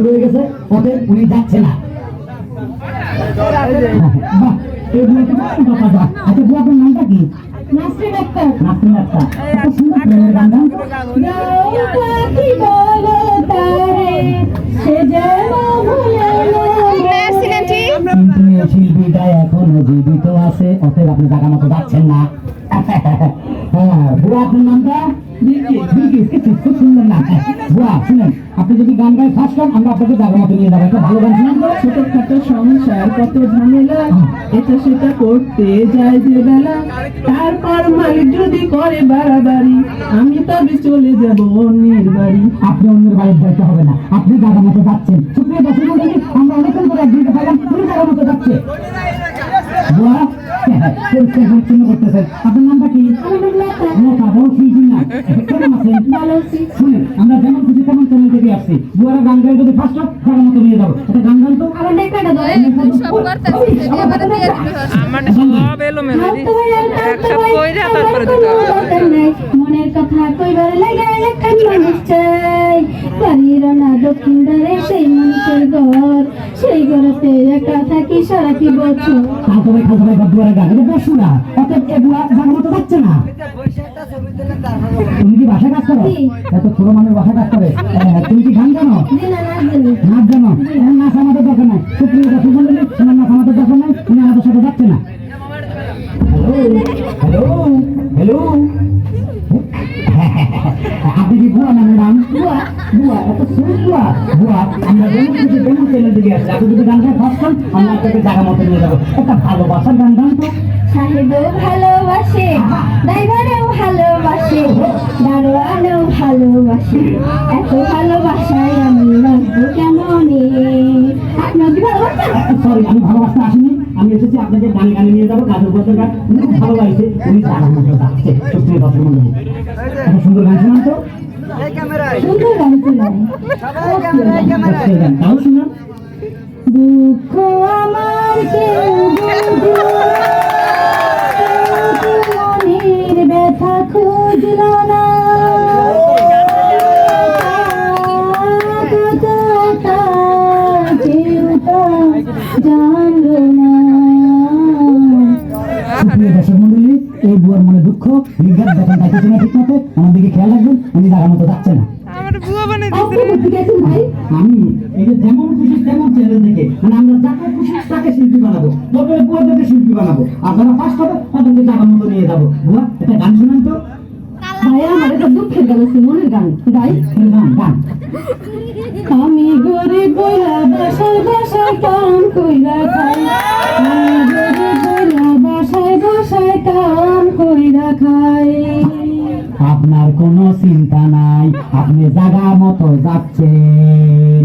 শুরু হয়ে গেছে ওতে উনি যাচ্ছে না। আচ্ছা বুয়া আপনার নামটা কি? নাসরিন আক্তার। নাসরিন আক্তার। এত সুন্দর প্রেমের গান গান। গাও পাখি বলে তারে সে যেন ভুলে না কিন্তু এই শিল্পীটা এখনও জীবিত আছে অতএব আপনি জায়গা মতো যাচ্ছেন না। হ্যাঁ বুয়া আপনার নামটা? খুব সুন্দর নাম বুয়া শুনেন আপনি যদি গান গান আমরা আপনাকে জায়গা মতো সংসার কত ঝামেলা এটা সেটা করতে যায় যে বেলা তারপর যদি করে বাড়াবাড়ি আমি তবে চলে যাব অন্যের বাড়ি আপনি অন্যের বাড়ির যাইতে হবে না আপনি জায়গা মতো যাচ্ছেন সুপ্রিয় দর্শক আমরা আপনার নামটা কি লোকা বড় শিল্পী না কেমন আছেন ভালো আছি শুনেন আমরা যেমন খুশি তেমন চ্যানেল থেকে আসছি। বুয়ারা গান গাই যদি ফার্স্ট অফ জায়গা মতো নিয়ে যাব এটা গান গান তো আমার সব এলো কইরা তারপরে দিতে মনের কথা কইবার লাগে একখান মানুষ চাই না দক্ষিণ দ্বারে সেই মানুষের ঘর সেই ঘরেতে একা থাকি সারাটি বছর? খালতো ভাই খালতো ভাই বদুয়ারা গান। এটা বেশ শোনা অতএব এ বুয়া জায়গা মতো যাচ্ছে না। তুমি কি বাসা কাজ করো? এত ছোট মানুষ বাসা কাজ করে। তুমি কি গান জানো? নাচ জানো? নাচ আমাদের দরকার নাই। সুপ্রিয় দর্শক মন্ডলী তোমার নাচ আমাদের দরকার নাই তুমি আমাদের সাথে যাচ্ছে না। হ্যালো হ্যালো আপনি কি বুয়া না ম্যাডাম? বুয়া বুয়া এত সুন্দর বুয়া বুয়া আমরা যেমন খুশি তেমন চ্যানেল দিকে আসছি আপনি যদি গান গাই ফার্স্ট আমরা আপনাকে জায়গা মতো নিয়ে যাব। একটা ভালোবাসার গান গান তো। সাহেবও ভালোবাসে ড্রাইভারেও ভালোবাসে দারোয়ানও ভালোবাসে। এত ভালোবাসায় আমি রাখব কেমনে? সরি আমি ভালোবাসতে আসিনি। আমি এসেছি আপনাকে গান গানে নিয়ে যাব কাজের বছর গান খুব ভালো লাগছে। উনি জানার মতো যাচ্ছে সুপ্রিয় দর্শক মন্ডলী একটা সুন্দর গান শোনান তো। সুন্দর গান শোনায় তাও শোনান। দুঃখ এই বুয়ার মনে দুঃখ নির্ঘাত যখন ঠিক মতো আমার দিকে খেয়াল রাখবেন উনি জায়গার মতো যাচ্ছে না ভাই আমি এই তো ভাই আমার গান আছে, মনের গান। গাই? গান গান। কাম কইরা খাই বাসায় বাসায় কাম কইরা খাই আপনার কোনো চিন্তা নাই, আপনি জায়গা মতো যাচ্ছেন।